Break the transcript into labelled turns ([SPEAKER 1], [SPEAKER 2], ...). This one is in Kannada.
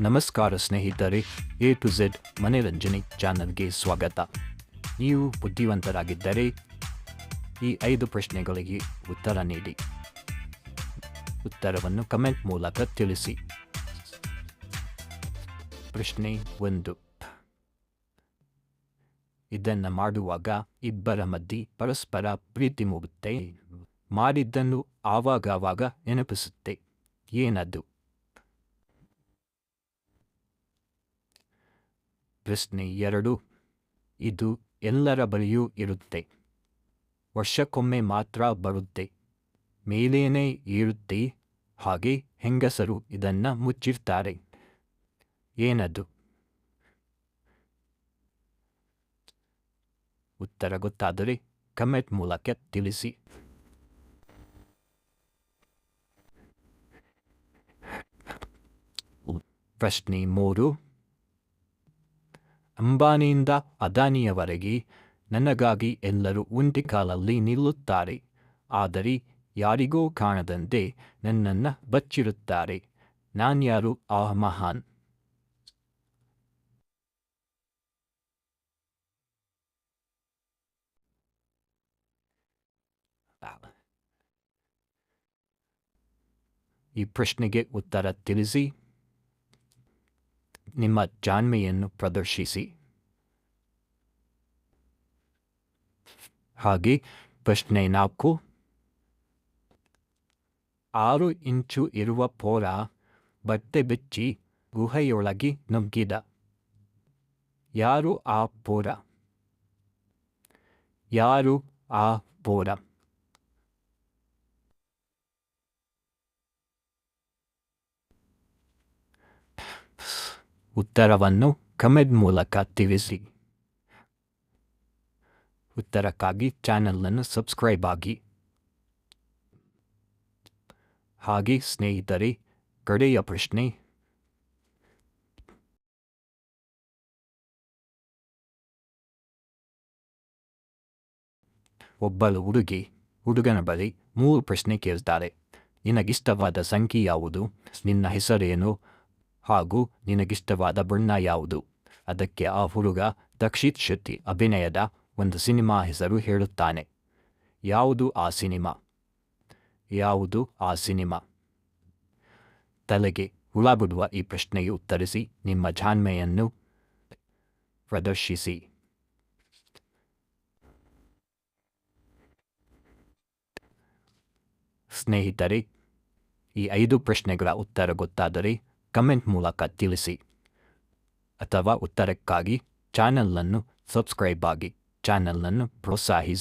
[SPEAKER 1] ನಮಸ್ಕಾರ ಸ್ನೇಹಿತರೆ, ಎ ಟು ಝೆಡ್ ಮನರಂಜನೆ ಚಾನಲ್ಗೆ ಸ್ವಾಗತ. ನೀವು ಬುದ್ಧಿವಂತರಾಗಿದ್ದರೆ ಈ ಐದು ಪ್ರಶ್ನೆಗಳಿಗೆ ಉತ್ತರ ನೀಡಿ. ಉತ್ತರವನ್ನು ಕಮೆಂಟ್ ಮೂಲಕ ತಿಳಿಸಿ. ಪ್ರಶ್ನೆ ಒಂದು. ಇದನ್ನು ಮಾಡುವಾಗ ಇಬ್ಬರ ಮಧ್ಯೆ ಪರಸ್ಪರ ಪ್ರೀತಿ ಮೂಡುತ್ತೆ. ಮಾಡಿದ್ದನ್ನು ಆವಾಗವಾಗ ನೆನಪಿಸುತ್ತೆ. ಏನದು? ಪ್ರಶ್ನೆ ಎರಡು. ಇದು ಎಲ್ಲರ ಬಳಿಯೂ ಇರುತ್ತೆ. ವರ್ಷಕ್ಕೊಮ್ಮೆ ಮಾತ್ರ ಬರುತ್ತೆ. ಮೇಲೇನೇ ಇರುತ್ತೆ ಹಾಗೆ ಹೆಂಗಸರು ಇದನ್ನ ಮುಚ್ಚಿರ್ತಾರೆ. ಏನದು? ಉತ್ತರ ಗೊತ್ತಾದರೆ ಕಮೆಂಟ್ ಮೂಲಕ ತಿಳಿಸಿ. ಪ್ರಶ್ನೆ ಮೂರು. ಅಂಬಾನಿಯಿಂದ ಅದಾನಿಯವರೆಗೆ ನನಗಾಗಿ ಎಲ್ಲರೂ ಒಂಟಿ ಕಾಲಲ್ಲಿ ನಿಲ್ಲುತ್ತಾರೆ. ಆದರೆ ಯಾರಿಗೂ ಕಾಣದಂತೆ ನನ್ನನ್ನು ಬಚ್ಚಿರುತ್ತಾರೆ. ನಾನ್ಯಾರು? ಆ ಮಹಾನ್. ಈ ಪ್ರಶ್ನೆಗೆ ಉತ್ತರ ತಿಳಿಸಿ. ನಿಮ್ಮ ಜಾಣ್ಮೆಯನ್ನು ಪ್ರದರ್ಶಿಸಿ. ಹಾಗೆ ಪ್ರಶ್ನೆ ನಾಲ್ಕು. ಆರು ಇಂಚು ಇರುವ ಪೋರ ಬಟ್ಟೆ ಬಿಚ್ಚಿ ಗುಹೆಯೊಳಗೆ ನುಗ್ಗಿದ. ಯಾರು ಆ ಪೋರ? ಯಾರು ಆ ಪೋರ? ಉತ್ತರವನ್ನು ಕಮೆಂಟ್ ಮೂಲಕ ತಿಳಿಸಿ. ಉತ್ತರಕ್ಕಾಗಿ ಚಾನಲನ್ನು ಸಬ್ಸ್ಕ್ರೈಬ್ ಆಗಿ. ಹಾಗೆ ಸ್ನೇಹಿತರೆ, ಕಡೆಯ ಪ್ರಶ್ನೆ. ಒಬ್ಬಳು ಹುಡುಗಿ, ಹುಡುಗನ ಬಳಿ ಮೂರು ಪ್ರಶ್ನೆ ಕೇಳ್ತಾರೆ. ನಿನಗಿಷ್ಟವಾದ ಸಂಖ್ಯೆ ಯಾವುದು? ನಿನ್ನ ಹೆಸರೇನು? ಹಾಗೂ ನಿನಗಿಷ್ಟವಾದ ಬಣ್ಣ ಯಾವುದು? ಅದಕ್ಕೆ ಆ ಹುಡುಗ ದಕ್ಷಿತ್ ಶೆಟ್ಟಿ ಅಭಿನಯದ ಒಂದು ಸಿನಿಮಾ ಹೆಸರು ಹೇಳುತ್ತಾನೆ. ಯಾವುದು ಆ ಸಿನಿಮಾ? ಯಾವುದು ಆ ಸಿನಿಮಾ? ತಲೆಗೆ ಹುಳ ಬಿಡುವ ಈ ಪ್ರಶ್ನೆಗೆ ಉತ್ತರಿಸಿ ನಿಮ್ಮ ಜಾಣ್ಮೆಯನ್ನು ಪ್ರದರ್ಶಿಸಿ. ಸ್ನೇಹಿತರೆ, ಈ ಐದು ಪ್ರಶ್ನೆಗಳ ಉತ್ತರ ಗೊತ್ತಾದರೆ ಕಮೆಂಟ್ ಮೂಲಕ ತಿಳಿಸಿ. ಅಥವಾ ಉತ್ತರಕ್ಕಾಗಿ ಅನ್ನು ಸಬ್ಸ್ಕ್ರೈಬ್ ಆಗಿ ಚಾನೆಲ್ ಅನ್ನು ಪ್ರೋತ್ಸಾಹಿಸಿ.